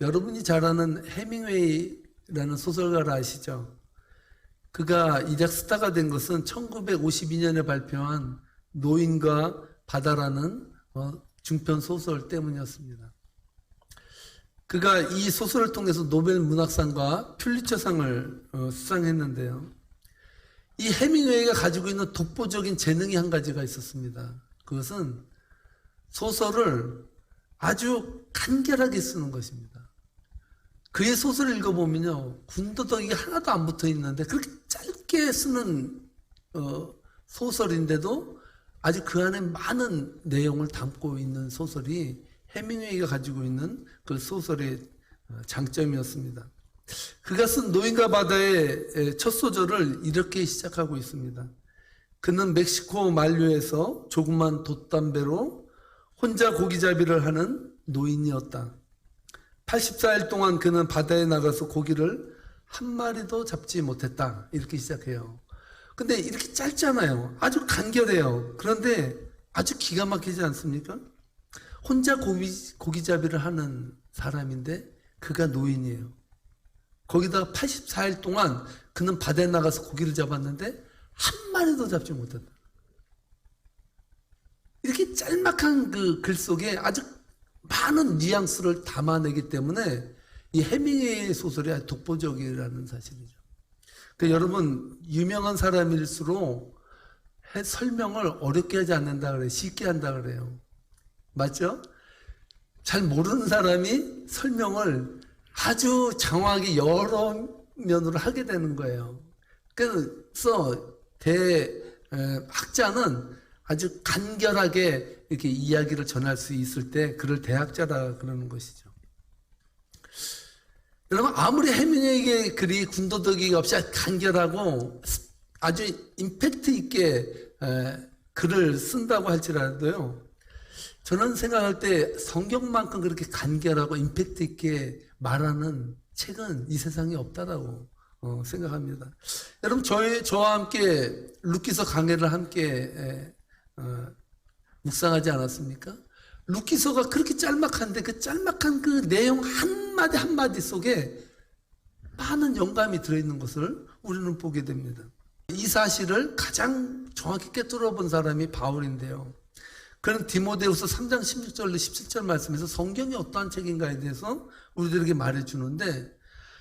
여러분이 잘 아는 해밍웨이라는 소설가를 아시죠? 그가 이작 스타가 된 것은 1952년에 발표한 노인과 바다라는 어, 중편 소설 때문이었습니다. 그가 이 소설을 통해서 노벨 문학상과 퓰리처상을 어, 수상했는데요. 이 해밍웨이가 가지고 있는 독보적인 재능이 한 가지가 있었습니다. 그것은 소설을 아주 간결하게 쓰는 것입니다. 그의 소설을 읽어보면요, 군더더기가 하나도 안 붙어 있는데, 그렇게 짧게 쓰는, 어, 소설인데도 아주 그 안에 많은 내용을 담고 있는 소설이 해밍웨이가 가지고 있는 그 소설의 어, 장점이었습니다. 그가 쓴 노인과 바다의 첫 소절을 이렇게 시작하고 있습니다. 그는 멕시코 만류에서 조그만 돛담배로 혼자 고기잡이를 하는 노인이었다. 84일 동안 그는 바다에 나가서 고기를 한 마리도 잡지 못했다. 이렇게 시작해요. 근데 이렇게 짧잖아요. 아주 간결해요. 그런데 아주 기가 막히지 않습니까? 혼자 고기, 고기잡이를 하는 사람인데 그가 노인이에요. 거기다가 84일 동안 그는 바다에 나가서 고기를 잡았는데 한 마리도 잡지 못했다. 이렇게 짤막한 그 글 속에 아주 많은 뉘앙스를 담아내기 때문에 이 해밍웨이의 소설이 독보적이라는 사실이죠. 그 여러분 유명한 사람일수록 해- 설명을 어렵게 하지 않는다 그래요. 쉽게 한다 그래요. 맞죠? 잘 모르는 사람이 설명을 아주 장황하게 여러 면으로 하게 되는 거예요. 그래서 대학자는 아주 간결하게 이렇게 이야기를 전할 수 있을 때 그를 대학자라 그러는 것이죠. 여러분 아무리 해밍웨이의 글이 군더더기가 없이 간결하고 아주 임팩트 있게 에, 글을 쓴다고 할지라도요. 저는 생각할 때 성경만큼 그렇게 간결하고 임팩트 있게 말하는 책은 이 세상에 없다라고 어, 생각합니다. 여러분 저희 저와 함께 루키서 강해를 함께 묵상하지 않았습니까? 루키서가 그렇게 짤막한데 그 짤막한 그 내용 한 마디 한 마디 속에 많은 영감이 들어있는 것을 우리는 보게 됩니다. 이 사실을 가장 정확히 꿰뚫어 본 사람이 바울인데요. 그는 디모데후서 3장 16절 17절 말씀에서 성경이 어떠한 책인가에 대해서 우리들에게 말해 주는데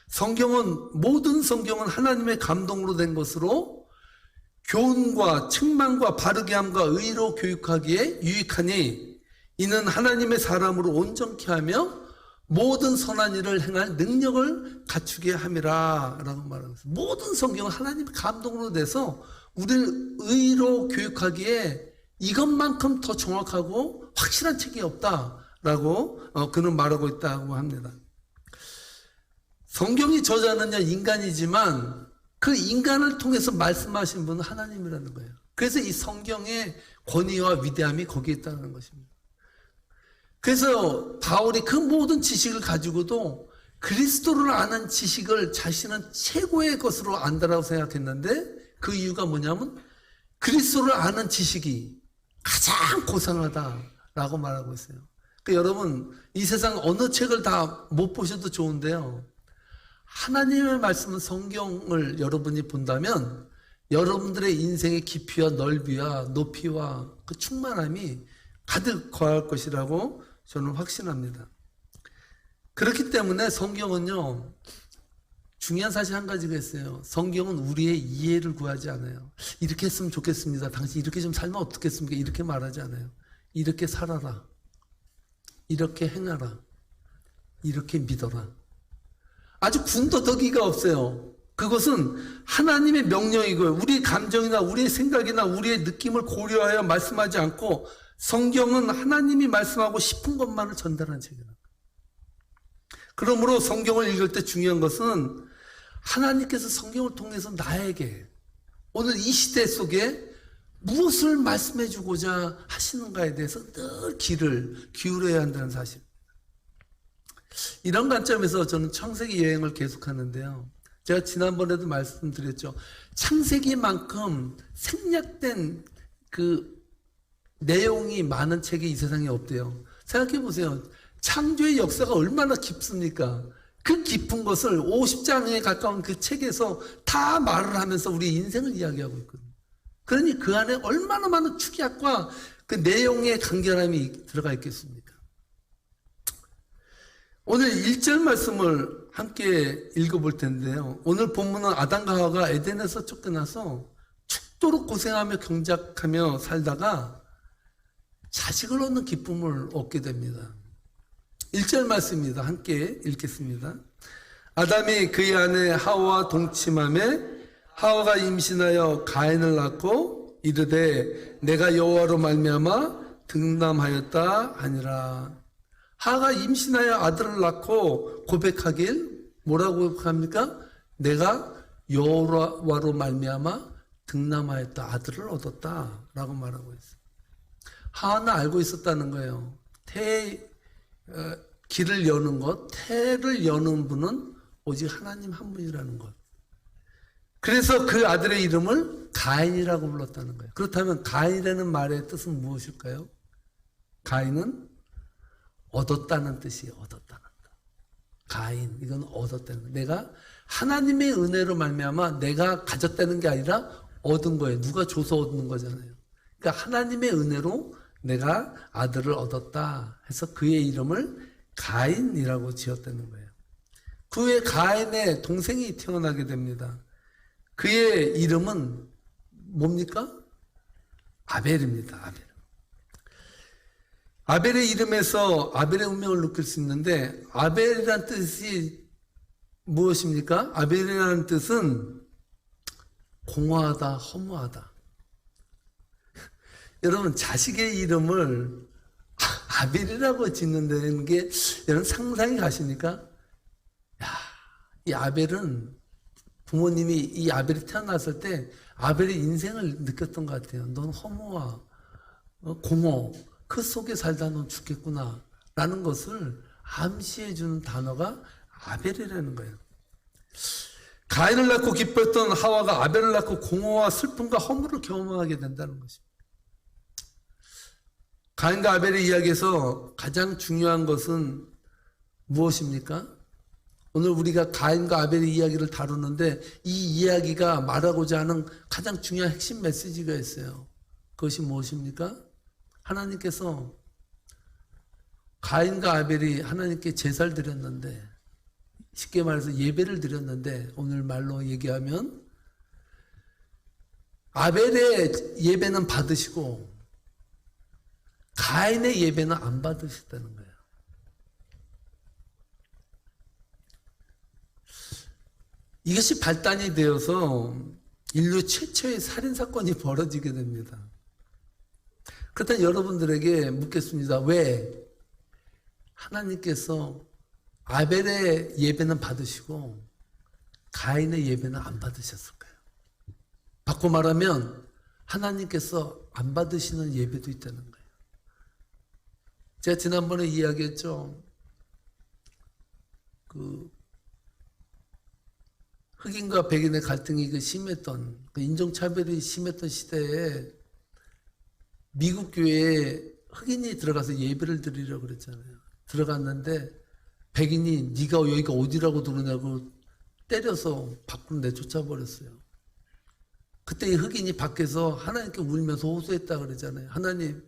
성경은 모든 성경은 하나님의 감동으로 된 것으로 교훈과 책망과 바르게 함과 의로 교육하기에 유익하니 이는 하나님의 사람으로 온전케 하며 모든 선한 일을 행할 능력을 갖추게 함이라 라고 있어요. 모든 성경은 하나님의 감동으로 돼서 우리를 의로 교육하기에 이것만큼 더 정확하고 확실한 책이 없다라고 어, 그는 말하고 있다고 합니다. 성경이 저자는요 인간이지만 그 인간을 통해서 말씀하신 분은 하나님이라는 거예요. 그래서 이 성경의 권위와 위대함이 거기에 있다는 것입니다. 그래서 바울이 그 모든 지식을 가지고도 그리스도를 아는 지식을 자신은 최고의 것으로 안다라고 생각했는데 그 이유가 뭐냐면 그리스도를 아는 지식이 가장 고상하다라고 말하고 있어요. 그 여러분 이 세상 어느 책을 다 못 보셔도 좋은데요. 하나님의 말씀은 성경을 여러분이 본다면 여러분들의 인생의 깊이와 넓이와 높이와 그 충만함이 가득 거할 것이라고 저는 확신합니다. 그렇기 때문에 성경은요, 중요한 사실 한 가지가 있어요. 성경은 우리의 이해를 구하지 않아요. 이렇게 했으면 좋겠습니다. 당신 이렇게 좀 살면 어떻겠습니까? 이렇게 말하지 않아요. 이렇게 살아라. 이렇게 행하라. 이렇게 믿어라. 아주 군더더기가 없어요. 그것은 하나님의 명령이고요. 우리의 감정이나 우리의 생각이나 우리의 느낌을 고려하여 말씀하지 않고 성경은 하나님이 말씀하고 싶은 것만을 전달하는 책이다. 그러므로 성경을 읽을 때 중요한 것은 하나님께서 성경을 통해서 나에게 오늘 이 시대 속에 무엇을 말씀해 주고자 하시는가에 대해서 늘 귀를 기울여야 한다는 사실. 이런 관점에서 저는 창세기 여행을 계속하는데요. 제가 지난번에도 말씀드렸죠. 창세기만큼 생략된 그 내용이 많은 책이 이 세상에 없대요. 생각해 보세요. 창조의 역사가 얼마나 깊습니까? 그 깊은 것을 50장에 가까운 그 책에서 다 말을 하면서 우리 인생을 이야기하고 있거든요. 그러니 그 안에 얼마나 많은 축약과 그 내용의 간결함이 들어가 있겠습니까? 오늘 1절 말씀을 함께 읽어볼 텐데요. 오늘 본문은 아담과 하와가 에덴에서 쫓겨나서 죽도록 고생하며 경작하며 살다가 자식을 얻는 기쁨을 얻게 됩니다. 1절 말씀입니다. 함께 읽겠습니다. 아담이 그의 아내 하와와 동침함에 하와가 임신하여 가인을 낳고 이르되 내가 여호와로 말미암아 등남하였다 하니라. 하가 임신하여 아들을 낳고 고백하길 뭐라고 고백합니까? 내가 여호와로 말미암아 등남하였다 아들을 얻었다라고 말하고 있어요. 하나는 알고 있었다는 거예요. 태 어, 길을 여는 것, 태를 여는 분은 오직 하나님 한 분이라는 것. 그래서 그 아들의 이름을 가인이라고 불렀다는 거예요. 그렇다면 가인이라는 말의 뜻은 무엇일까요? 가인은 얻었다는 뜻이에요. 얻었다는 것. 가인 이건 얻었다는 거. 내가 하나님의 은혜로 말미암아 내가 가졌다는 게 아니라 얻은 거예요. 누가 줘서 얻는 거잖아요. 그러니까 하나님의 은혜로 내가 아들을 얻었다 해서 그의 이름을 가인이라고 지었다는 거예요. 그 후에 가인의 동생이 태어나게 됩니다. 그의 이름은 뭡니까? 아벨입니다. 아벨. 아벨의 이름에서 아벨의 운명을 느낄 수 있는데 아벨이라는 뜻이 무엇입니까? 아벨이라는 뜻은 공허하다, 허무하다. 여러분 자식의 이름을 아벨이라고 짓는다는 게 여러분 상상이 가십니까? 야, 이 아벨은 부모님이 이 아벨이 태어났을 때 아벨의 인생을 느꼈던 것 같아요. 넌 허무와 어, 공허 그 속에 살다 넌 죽겠구나 라는 것을 암시해 주는 단어가 아벨이라는 거예요. 가인을 낳고 기뻤던 하와가 아벨을 낳고 공허와 슬픔과 허물을 경험하게 된다는 것입니다. 가인과 아벨의 이야기에서 가장 중요한 것은 무엇입니까? 오늘 우리가 가인과 아벨의 이야기를 다루는데 이 이야기가 말하고자 하는 가장 중요한 핵심 메시지가 있어요. 그것이 무엇입니까? 하나님께서 가인과 아벨이 하나님께 제사를 드렸는데 쉽게 말해서 예배를 드렸는데 오늘 말로 얘기하면 아벨의 예배는 받으시고 가인의 예배는 안 받으셨다는 거예요. 이것이 발단이 되어서 인류 최초의 살인 사건이 벌어지게 됩니다. 그렇다면 여러분들에게 묻겠습니다. 왜 하나님께서 아벨의 예배는 받으시고 가인의 예배는 안 받으셨을까요? 바꿔 말하면 하나님께서 안 받으시는 예배도 있다는 거예요. 제가 지난번에 이야기했죠. 그 흑인과 백인의 갈등이 그 심했던 그 인종차별이 심했던 시대에 미국 교회에 흑인이 들어가서 예배를 드리려고 그랬잖아요. 들어갔는데 백인이 네가 여기가 어디라고 들으냐고 때려서 밖으로 내쫓아 버렸어요. 그때 이 흑인이 밖에서 하나님께 울면서 호소했다 그러잖아요. 하나님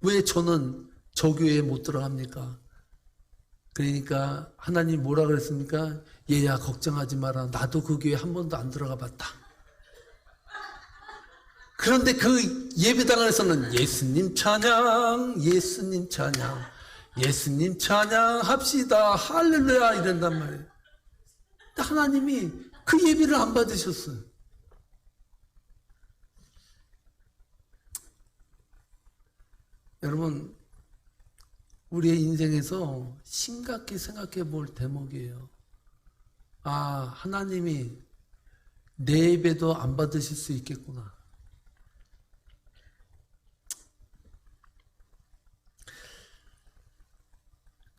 왜 저는 저 교회에 못 들어갑니까? 그러니까 하나님 뭐라 그랬습니까? 얘야 걱정하지 마라. 나도 그 교회 한 번도 안 들어가 봤다. 그런데 그 예배당에서는 예수님 찬양, 예수님 찬양, 예수님 찬양 합시다. 할렐루야 이런단 말이에요. 하나님이 그 예배를 안 받으셨어요. 여러분, 우리의 인생에서 심각히 생각해 볼 대목이에요. 아, 하나님이 내 예배도 안 받으실 수 있겠구나.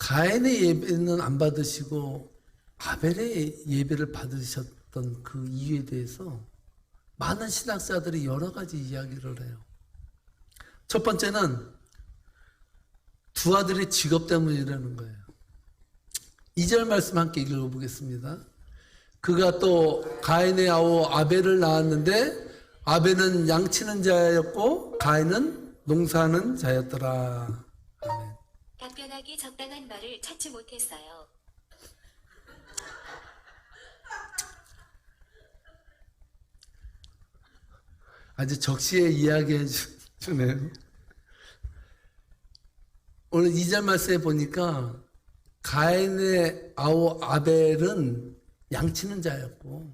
가인의 예배는 안 받으시고 아벨의 예배를 받으셨던 그 이유에 대해서 많은 신학자들이 여러 가지 이야기를 해요. 첫 번째는 두 아들의 직업 때문이라는 거예요. 2절 말씀 함께 읽어보겠습니다. 그가 또 가인의 아우 아벨을 낳았는데 아벨은 양치는 자였고 가인은 농사하는 자였더라. 답변하기 적당한 말을 찾지 못했어요. 아주 적시에 이야기해 주- 주네요. 오늘 2절 말씀에 보니까 가인의 아우 아벨은 양치는 자였고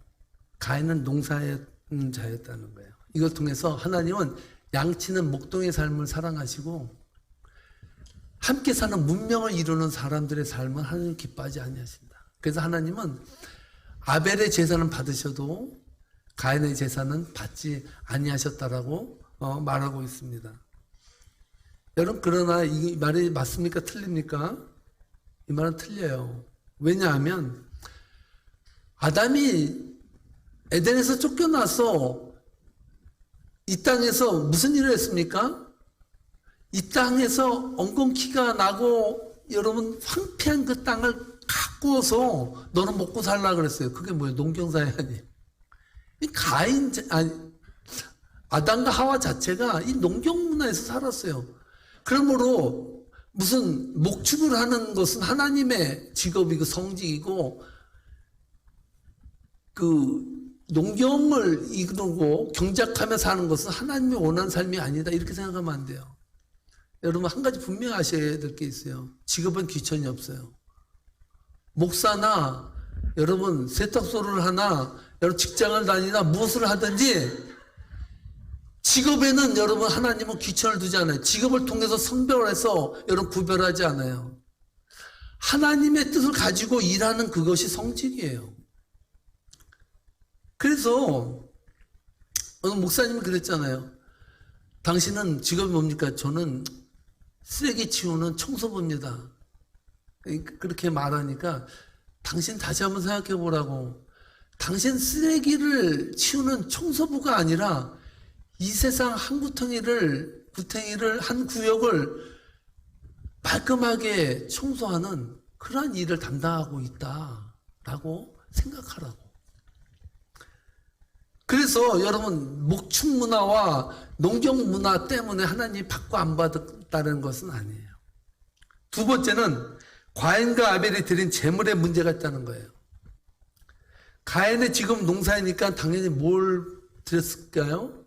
가인은 농사하는 자였다는 거예요. 이걸 통해서 하나님은 양치는 목동의 삶을 사랑하시고 함께 사는 문명을 이루는 사람들의 삶은 하나님 기뻐하지 아니하신다. 그래서 하나님은 아벨의 제사는 받으셔도 가인의 제사는 받지 아니하셨다라고 어, 말하고 있습니다. 여러분 그러나 이 말이 맞습니까? 틀립니까? 이 말은 틀려요. 왜냐하면 아담이 에덴에서 쫓겨나서 이 땅에서 무슨 일을 했습니까? 이 땅에서 엉겅퀴가 나고 여러분 황폐한 그 땅을 가꾸어서 너는 먹고 살라 그랬어요. 그게 뭐예요? 농경사회 아니에요. 이 가인 자- 아니 아담과 하와 자체가 이 농경 문화에서 살았어요. 그러므로 무슨 목축을 하는 것은 하나님의 직업이고 성직이고 그 농경을 이루고 경작하며 사는 것은 하나님이 원하는 삶이 아니다 이렇게 생각하면 안 돼요. 여러분 한 가지 분명히 아셔야 될 게 있어요. 직업은 귀천이 없어요. 목사나 여러분 세탁소를 하나 여러분 직장을 다니나 무엇을 하든지 직업에는 여러분 하나님은 귀천을 두지 않아요. 직업을 통해서 성별을 해서 여러분 구별하지 않아요. 하나님의 뜻을 가지고 일하는 그것이 성직이에요. 그래서 어느 목사님이 그랬잖아요. 당신은 직업이 뭡니까? 저는 쓰레기 치우는 청소부입니다. 그렇게 말하니까 당신 다시 한번 생각해 보라고. 당신 쓰레기를 치우는 청소부가 아니라 이 세상 한 구덩이를 구덩이를 한 구역을 말끔하게 청소하는 그러한 일을 담당하고 있다라고 생각하라고. 그래서 여러분 목축 문화와 농경 문화 때문에 하나님이 받고 안 받았다는 것은 아니에요. 두 번째는 과인과 아벨이 드린 재물의 문제가 있다는 거예요. 가인은 지금 농사이니까 당연히 뭘 드렸을까요?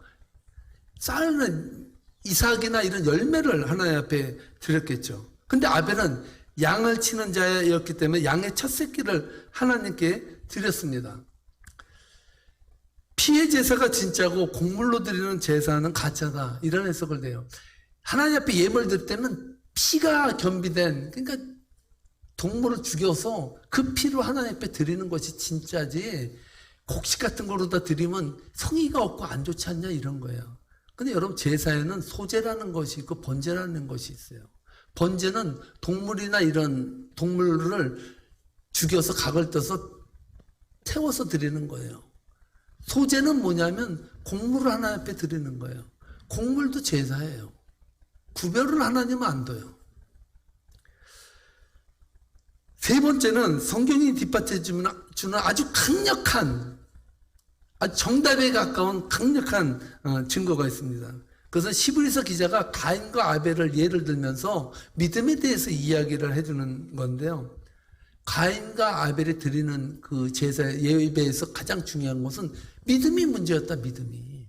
쌀은 이삭이나 이런 열매를 하나님 앞에 드렸겠죠. 근데 아벨은 양을 치는 자였기 때문에 양의 첫 새끼를 하나님께 드렸습니다. 피의 제사가 진짜고 곡물로 드리는 제사는 가짜다. 이런 해석을 돼요. 하나님 앞에 예물 드릴 때는 피가 겸비된 그러니까 동물을 죽여서 그 피로 하나님 앞에 드리는 것이 진짜지 곡식 같은 거로다 드리면 성의가 없고 안 좋지 않냐 이런 거예요. 근데 여러분 제사에는 소제라는 것이 있고 번제라는 것이 있어요. 번제는 동물이나 이런 동물을 죽여서 각을 떠서 태워서 드리는 거예요. 소제는 뭐냐면 곡물을 하나님 앞에 드리는 거예요. 곡물도 제사예요. 구별을 하나님은 안 둬요. 세 번째는 성경이 뒷받쳐 주는 아주 강력한, 아주 정답에 가까운 강력한 어, 증거가 있습니다. 그것은 시브리서 기자가 가인과 아벨을 예를 들면서 믿음에 대해서 이야기를 해주는 건데요. 가인과 아벨이 드리는 그 제사 예배에서 가장 중요한 것은 믿음이 문제였다, 믿음이.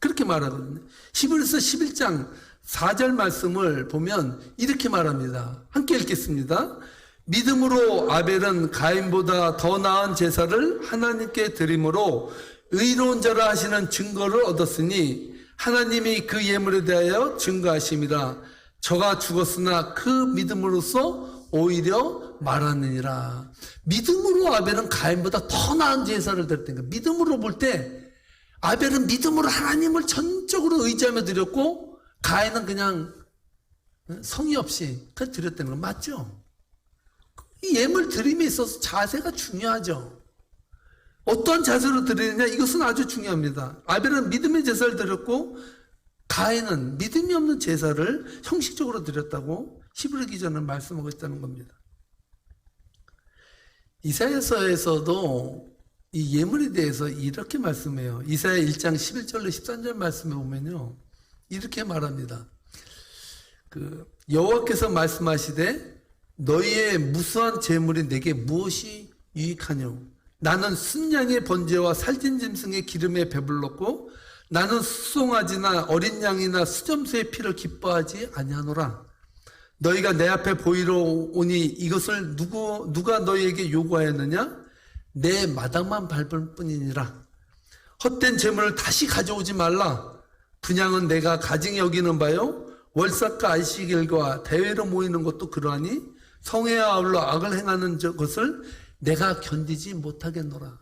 그렇게 말하거든요. 히브리서 11장 4절 말씀을 보면 이렇게 말합니다. 함께 읽겠습니다. 믿음으로 아벨은 가인보다 더 나은 제사를 하나님께 드림으로 의로운 자라 하시는 증거를 얻었으니 하나님이 그 예물에 대하여 증거하심이라 저가 죽었으나 그 믿음으로써 오히려 말하느니라. 믿음으로 아벨은 가인보다 더 나은 제사를 드렸다니까. 믿음으로 볼 때 아벨은 믿음으로 하나님을 전적으로 의지하며 드렸고 가인은 그냥 성의 없이 그 드렸다는 거 맞죠? 이 예물 드림에 있어서 자세가 중요하죠. 어떠한 자세로 드리느냐 이것은 아주 중요합니다. 아벨은 믿음의 제사를 드렸고 가인은 믿음이 없는 제사를 형식적으로 드렸다고 히브리 기전은 말씀하고 있다는 겁니다. 이사야서에서도 이 예물에 대해서 이렇게 말씀해요. 이사야 1장 11절로 13절 말씀에 보면요. 이렇게 말합니다. 그 여호와께서 말씀하시되 너희의 무수한 재물이 내게 무엇이 유익하뇨? 나는 순양의 번제와 살찐 짐승의 기름에 배불렀고 나는 수송아지나 어린 양이나 수점새의 피를 기뻐하지 아니하노라. 너희가 내 앞에 보이러 오니 이것을 누구 누가 너희에게 요구하였느냐? 내 마당만 밟을 뿐이니라. 헛된 재물을 다시 가져오지 말라. 분양은 내가 가증히 여기는 바요. 월삭과 안식일과 대회로 모이는 것도 그러하니 성회와 아울러 악을 행하는 저- 것을 내가 견디지 못하겠노라.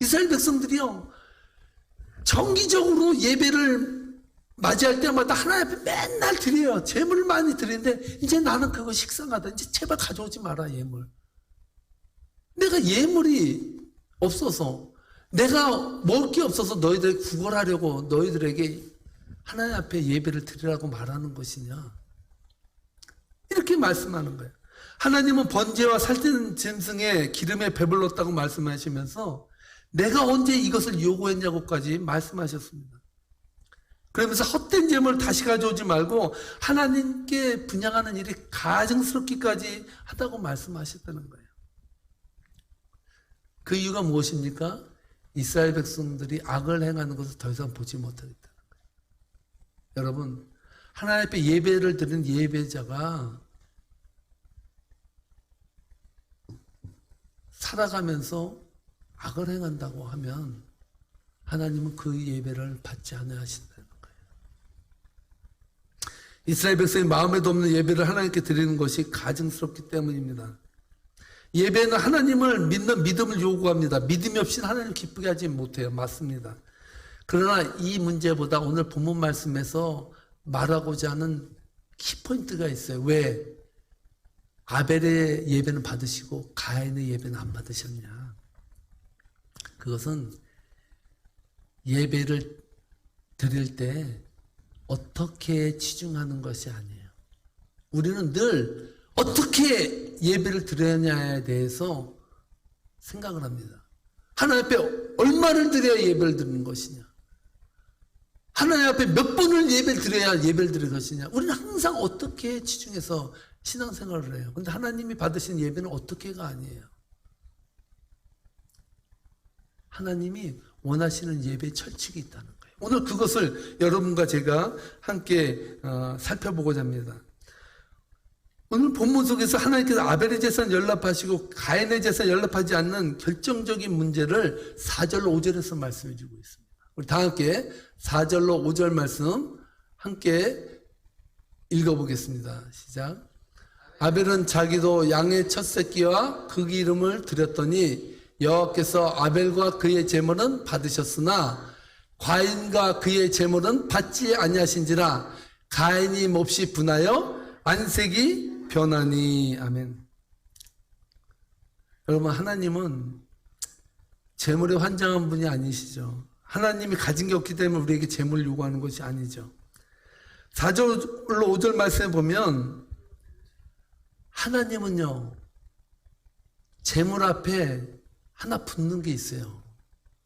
이스라엘 백성들이요. 정기적으로 예배를 맞이할 때마다 하나님 앞에 맨날 드려요. 재물을 많이 드리는데 이제 나는 그거 식상하다. 이제 제발 가져오지 마라 예물. 내가 예물이 없어서 내가 먹을 게 없어서 너희들 구걸하려고 너희들에게 하나님 앞에 예배를 드리라고 말하는 것이냐? 이렇게 말씀하는 거예요. 하나님은 번제와 살찐 짐승의 기름에 배불렀다고 말씀하시면서 내가 언제 이것을 요구했냐고까지 말씀하셨습니다. 그러면서 헛된 재물을 다시 가져오지 말고 하나님께 분양하는 일이 가증스럽기까지 하다고 말씀하셨다는 거예요. 그 이유가 무엇입니까? 이스라엘 백성들이 악을 행하는 것을 더 이상 보지 못하겠다는 거예요. 여러분, 하나님 앞에 예배를 드리는 예배자가 살아가면서 악을 행한다고 하면 하나님은 그 예배를 받지 않아 거예요. 이스라엘 백성의 마음에도 없는 예배를 하나님께 드리는 것이 가증스럽기 때문입니다. 예배는 하나님을 믿는 믿음을 요구합니다. 믿음이 없이는 하나님 기쁘게 하지 못해요. 맞습니다. 그러나 이 문제보다 오늘 본문 말씀에서 말하고자 하는 키포인트가 있어요. 왜? 아벨의 예배는 받으시고 가인의 예배는 안 받으셨냐? 그것은 예배를 드릴 때 어떻게 치중하는 것이 아니에요. 우리는 늘 어떻게 예배를 드려야냐에 대해서 생각을 합니다. 하나님 앞에 얼마를 드려야 예배를 드리는 것이냐? 하나님 앞에 몇 번을 예배를 드려야 예배를 드릴 것이냐? 우리는 항상 어떻게 치중해서 신앙생활을 해요. 근데 하나님이 받으신 예배는 어떻게가 아니에요. 하나님이 원하시는 예배 철칙이 있다는. 오늘 그것을 여러분과 제가 함께 어, 살펴보고자 합니다. 오늘 본문 속에서 하나님께서 아벨의 재산 연락하시고 가인의 재산 연락하지 않는 결정적인 문제를 4절로 5절에서 말씀해 주고 있습니다. 우리 다 함께 4절로 5절 말씀 함께 읽어보겠습니다. 시작. 아벨은 자기도 양의 첫 새끼와 그 기름을 드렸더니 여호와께서 아벨과 그의 제물은 받으셨으나 과인과 그의 제물은 받지 아니하신지라 가인이 몹시 분하여 안색이 변하니 아멘. 여러분 하나님은 재물에 환장한 분이 아니시죠. 하나님이 가진 게 없기 때문에 우리에게 재물을 요구하는 것이 아니죠. 4절로 5절 말씀에 보면 하나님은요 재물 앞에 하나 붙는 게 있어요.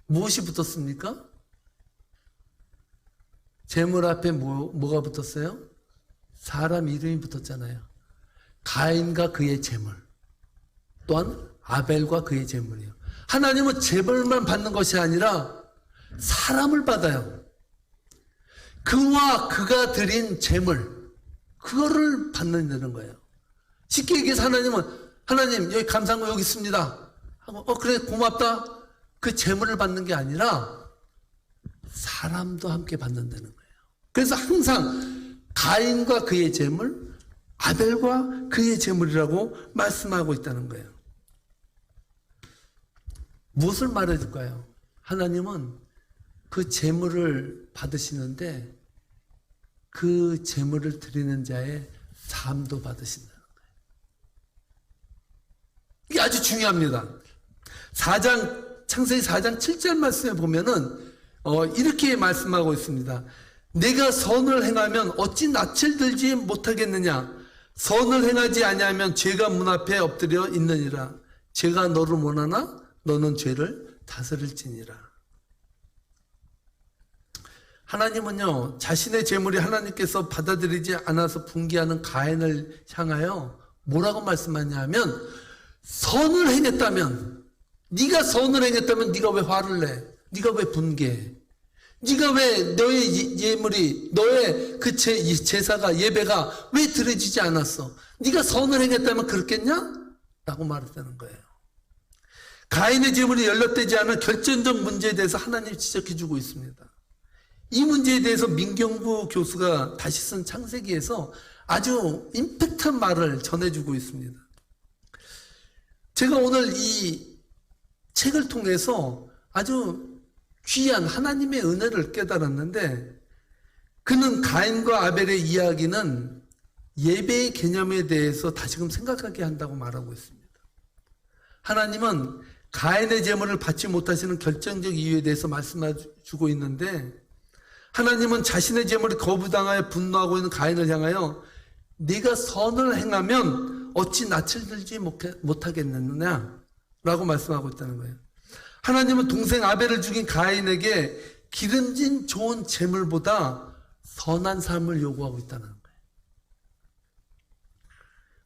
무엇이 붙었습니까? 재물 앞에 뭐, 뭐가 붙었어요? 사람 이름이 붙었잖아요. 가인과 그의 재물. 또한 아벨과 그의 재물이요. 하나님은 재물만 받는 것이 아니라 사람을 받아요. 그와 그가 드린 재물, 그거를 받는다는 거예요. 쉽게 얘기해서 하나님은, 하나님, 여기 감사한 거 여기 있습니다. 하고, 어, 그래, 고맙다. 그 재물을 받는 게 아니라, 사람도 함께 받는다는 거예요. 그래서 항상 가인과 그의 재물, 아벨과 그의 재물이라고 말씀하고 있다는 거예요. 무엇을 말해줄까요? 하나님은 그 재물을 받으시는데 그 재물을 드리는 자의 삶도 받으신다는 거예요. 이게 아주 중요합니다. 4장 창세기 4장 7절 말씀에 보면은 어, 이렇게 말씀하고 있습니다. 내가 선을 행하면 어찌 낯을 들지 못하겠느냐? 선을 행하지 아니하면 죄가 문 앞에 엎드려 있느니라. 죄가 너를 원하나 너는 죄를 다스릴지니라. 하나님은요 자신의 재물이 하나님께서 받아들이지 않아서 분개하는 가인을 향하여 뭐라고 말씀하냐면 선을 행했다면 네가 선을 행했다면 네가 왜 화를 내? 네가 왜 분개해? 네가 왜 너의 예- 예물이 너의 그 제, 이 제사가 예배가 왜 드려지지 않았어? 네가 선을 행했다면 그렇겠냐? 라고 말했다는 거예요. 가인의 재물이 연락되지 않은 결정적 문제에 대해서 하나님이 지적해 주고 있습니다. 이 문제에 대해서 민경부 교수가 다시 쓴 창세기에서 아주 임팩트한 말을 전해주고 있습니다. 제가 오늘 이 책을 통해서 아주 귀한 하나님의 은혜를 깨달았는데 그는 가인과 아벨의 이야기는 예배의 개념에 대해서 다시금 생각하게 한다고 말하고 있습니다. 하나님은 가인의 제물을 받지 못하시는 결정적 이유에 대해서 말씀해주고 있는데 하나님은 자신의 제물이 거부당하여 분노하고 있는 가인을 향하여 네가 선을 행하면 어찌 낯을 들지 못하겠느냐 라고 말씀하고 있다는 거예요. 하나님은 동생 아벨을 죽인 가인에게 기름진 좋은 재물보다 선한 삶을 요구하고 있다는 거예요.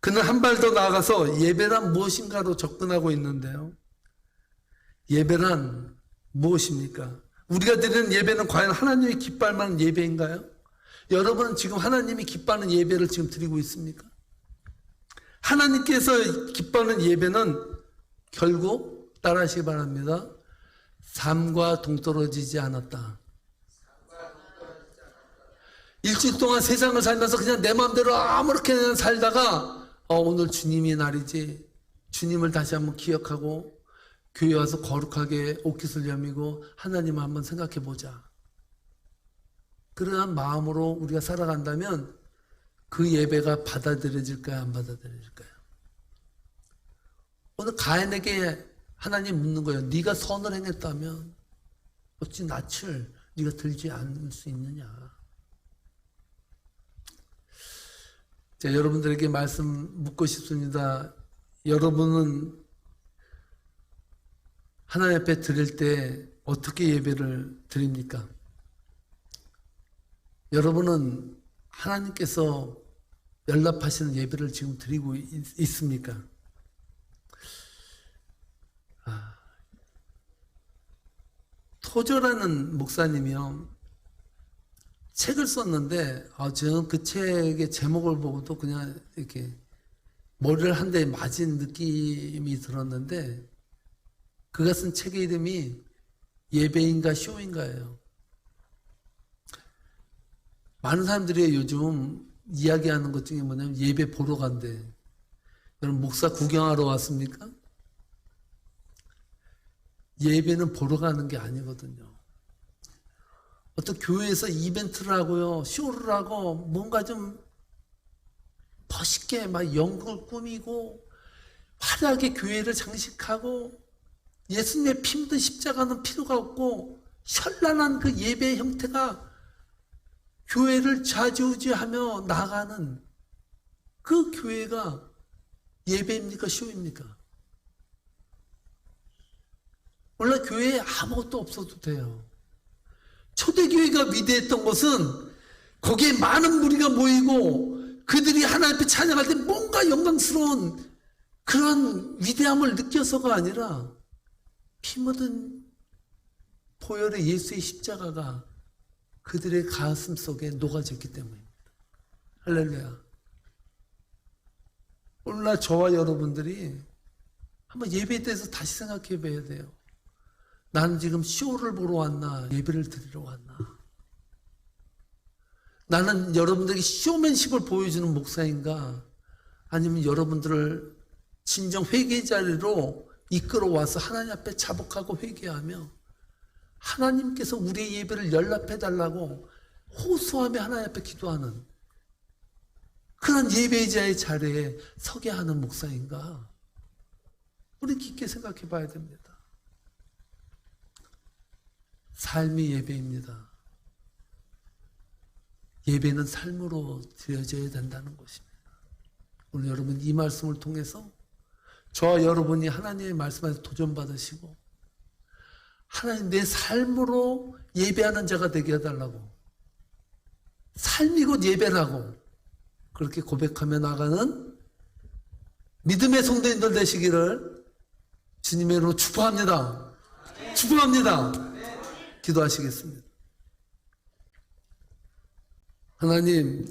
그는 한 발 더 나아가서 예배란 무엇인가로 접근하고 있는데요. 예배란 무엇입니까? 우리가 드리는 예배는 과연 하나님이 기뻐할 만한 예배인가요? 여러분은 지금 하나님이 기뻐하는 예배를 지금 드리고 있습니까? 하나님께서 기뻐하는 예배는 결국 따라하시기 바랍니다. 삶과 동떨어지지 않았다. 일주일 동안 세상을 살면서 그냥 내 마음대로 아무렇게 살다가 어, 오늘 주님이 날이지. 주님을 다시 한번 기억하고 교회 와서 거룩하게 옷깃을 여미고 하나님을 한번 생각해 보자. 그러한 마음으로 우리가 살아간다면 그 예배가 받아들여질까요? 안 받아들여질까요? 오늘 가인에게 하나님 묻는 거예요. 네가 선을 행했다면 어찌 낯을 네가 들지 않을 수 있느냐? 자, 여러분들에게 말씀 묻고 싶습니다. 여러분은 하나님 앞에 드릴 때 어떻게 예배를 드립니까? 여러분은 하나님께서 연락하시는 예배를 지금 드리고 있, 있습니까? 아, 토저라는 목사님이요. 책을 썼는데, 아, 저는 그 책의 제목을 보고도 그냥 이렇게 머리를 한 대 맞은 느낌이 들었는데, 그가 쓴 책의 이름이 예배인가 쇼인가예요. 많은 사람들이 요즘 이야기하는 것 중에 뭐냐면 예배 보러 간대. 여러분 목사 구경하러 왔습니까? 예배는 보러 가는 게 아니거든요. 어떤 교회에서 이벤트를 하고요, 쇼를 하고 뭔가 좀 멋있게 막 연극을 꾸미고 화려하게 교회를 장식하고 예수님의 피 묻은 십자가는 필요가 없고 현란한 그 예배의 형태가 교회를 좌지우지하며 나가는 그 교회가 예배입니까 쇼입니까? 원래 교회에 아무것도 없어도 돼요. 초대교회가 위대했던 것은 거기에 많은 무리가 모이고 그들이 하나님 앞에 찬양할 때 뭔가 영광스러운 그런 위대함을 느껴서가 아니라 피 묻은 보혈의 예수의 십자가가 그들의 가슴 속에 녹아졌기 때문입니다. 할렐루야. 오늘날 저와 여러분들이 한번 예배에 대해서 다시 생각해 봐야 돼요. 나는 지금 쇼를 보러 왔나, 예배를 드리러 왔나. 나는 여러분들에게 쇼맨십을 보여주는 목사인가, 아니면 여러분들을 진정 회개 자리로 이끌어 와서 하나님 앞에 자복하고 회개하며 하나님께서 우리의 예배를 연락해 달라고 호소하며 하나님 앞에 기도하는 그런 예배자의 자리에 서게 하는 목사인가? 우리 깊게 생각해 봐야 됩니다. 삶이 예배입니다. 예배는 삶으로 드려져야 된다는 것입니다. 오늘 여러분 이 말씀을 통해서 저와 여러분이 하나님의 말씀에서 도전받으시고 하나님 내 삶으로 예배하는 자가 되게 해달라고 삶이 곧 예배라고 그렇게 고백하며 나가는 믿음의 성도님들 되시기를 주님의 이름으로 축복합니다. 축복합니다. 기도하시겠습니다. 하나님,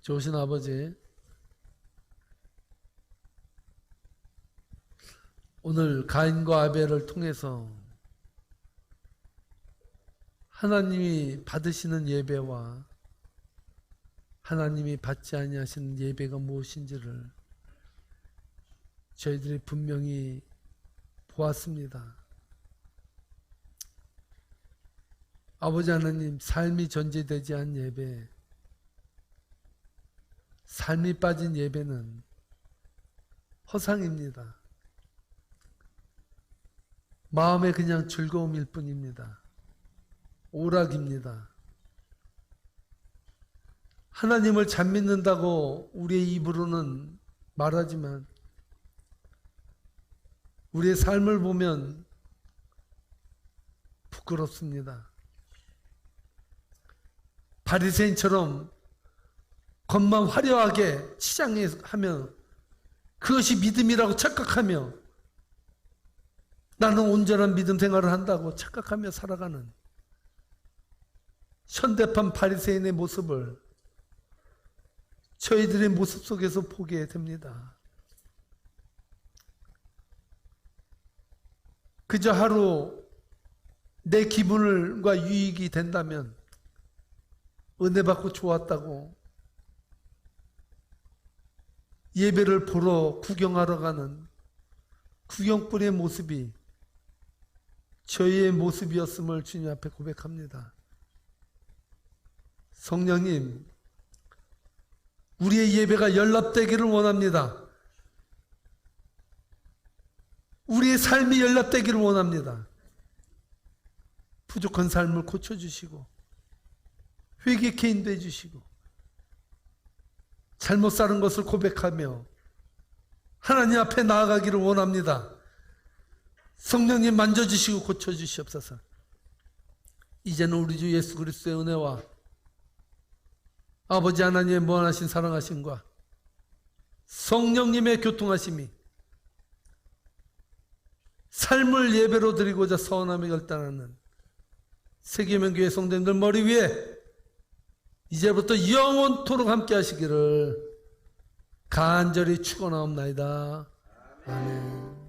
좋으신 아버지, 오늘 가인과 아벨을 통해서 하나님이 받으시는 예배와 하나님이 받지 아니하시는 예배가 무엇인지를 저희들이 분명히 보았습니다. 아버지 하나님, 삶이 전제되지 않은 예배, 삶이 빠진 예배는 허상입니다. 마음의 그냥 즐거움일 뿐입니다. 오락입니다. 하나님을 잘 믿는다고 우리의 입으로는 말하지만 우리의 삶을 보면 부끄럽습니다. 바리새인처럼 겉만 화려하게 치장해 하며 그것이 믿음이라고 착각하며 나는 온전한 믿음 생활을 한다고 착각하며 살아가는 현대판 바리새인의 모습을 저희들의 모습 속에서 보게 됩니다. 그저 하루 내 기분과 유익이 된다면 은혜 받고 좋았다고 예배를 보러 구경하러 가는 구경꾼의 모습이 저희의 모습이었음을 주님 앞에 고백합니다. 성령님, 우리의 예배가 연락되기를 원합니다. 우리의 삶이 연락되기를 원합니다. 부족한 삶을 고쳐주시고, 회개케 인도해 주시고, 잘못 사는 것을 고백하며, 하나님 앞에 나아가기를 원합니다. 성령님 만져주시고 고쳐주시옵소서. 이제는 우리 주 예수 그리스도의 은혜와 아버지 하나님의 무한하신 사랑하심과 성령님의 교통하심이 삶을 예배로 드리고자 서원함에 결단하는 세계명교회 성도님들 머리 위에 이제부터 영원토록 함께 하시기를 간절히 축원하옵나이다. 아멘.